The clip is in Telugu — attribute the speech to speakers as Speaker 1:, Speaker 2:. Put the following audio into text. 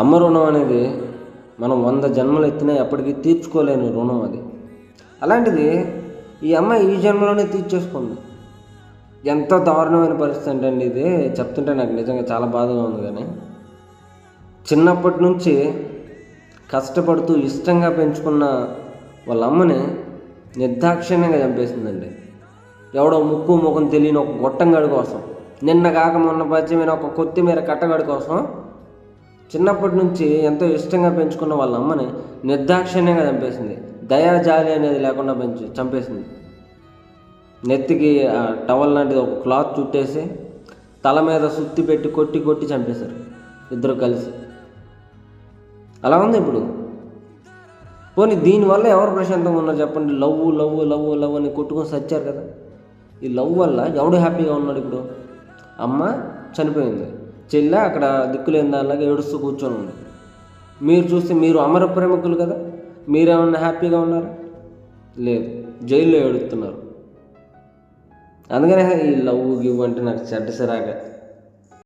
Speaker 1: అమ్మ రుణం అనేది మనం వంద జన్మలు ఎత్తినా ఎప్పటికీ తీర్చుకోలేని రుణం అది. అలాంటిది ఈ అమ్మ ఈ జన్మలోనే తీర్చేసుకుంది. ఎంత దారుణమైన పరిస్థితి అంటే అండి ఇది. చెప్తుంటే నాకు నిజంగా చాలా బాధగా ఉంది కానీ. చిన్నప్పటి నుంచి కష్టపడుతూ ఇష్టంగా పెంచుకున్న వాళ్ళ అమ్మని నిర్దాక్షిణ్యంగా చంపేసిందండి. ఎవడో ముక్కు ముఖం తెలియని ఒక గొట్టంగాడి కోసం. నిన్న కాక మొన్న పరిచయమైన ఒక కొత్తిమీర కట్టగాడి కోసం చిన్నప్పటి నుంచి ఎంతో ఇష్టంగా పెంచుకున్న వాళ్ళ అమ్మని నిర్దాక్షిణ్యంగా చంపేసింది. దయా జాలి అనేది లేకుండా పెంచి చంపేసింది. నెత్తికి ఆ టవల్ లాంటిది ఒక క్లాత్ చుట్టేసి తల మీద సుత్తి పెట్టి కొట్టి కొట్టి చంపేశారు. ఇద్దరు కలిసి. అలా ఉంది ఇప్పుడు. పోనీ దీనివల్ల ఎవరు ప్రశాంతంగా ఉన్నారు చెప్పండి. లవ్ లవ్ లవ్ లవ్ అని కొట్టుకొని సచ్చారు కదా. ఈ లవ్ వల్ల ఎవడు హ్యాపీగా ఉన్నాడు ఇప్పుడు? అమ్మ చనిపోయింది. చెల్లె అక్కడ దిక్కులేని దానిలాగా ఏడుస్తూ కూర్చొని ఉంది. మీరు చూస్తే మీరు అమర ప్రేమికులు కదా మీరేమన్నా హ్యాపీగా ఉన్నారా? లేదు జైల్లో ఏడుస్తున్నారు. అందుకనే ఈ లవ్ గివ్ అంటే నాకు చెడ్డ సిరాగా.